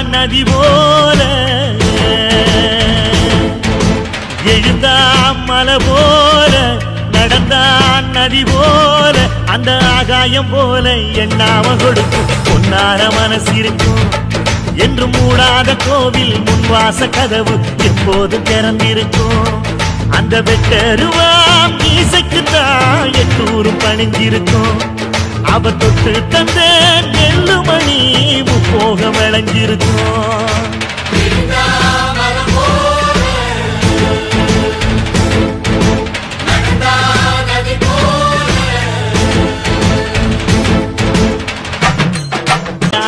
நதி போல. எழுந்தா மலை போல நடந்தா நதி போல. அந்த ஆகாயம் போல எண்ணாம கொடுக்கும். பொன்னார மனசு இருக்கும் என்று மூடாத கோவில் முன்வாச கதவு எப்போது திறந்திருக்கும்? அந்த வெட்டருவாம் மீசைக்கு எட்டூரும் பணிஞ்சிருக்கும் அவ தொட்டு தந்த நெல்லு களைஞ்சிருக்கு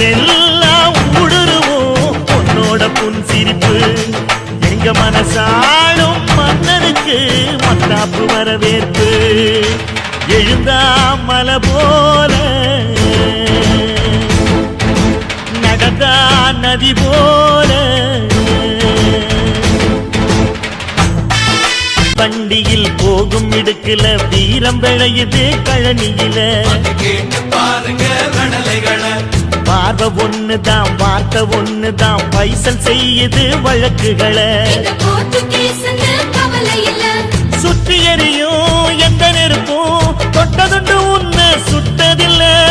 எங்க உசுரெல்லாம் ஊடுருவோம். உன்னோட புன் சிரிப்பு எங்க மனசாலும் மன்னனுக்கு மத்தாப்பு வரவேற்பு. எழுந்தா மலை போல நடந்தா நதி போல. வண்டியில் போகும் இடுக்குல வீரம் விளையுது கழனியில. பாருங்க பார்வை ஒண்ணுதான் வார்த்தை ஒண்ணுதான். பைசல் செய்யுது வழக்குகளை. சுற்றி எறியும் எந்த நெருப்பும். தொட்டதுண்டு உன்னை சுட்டதில்ல.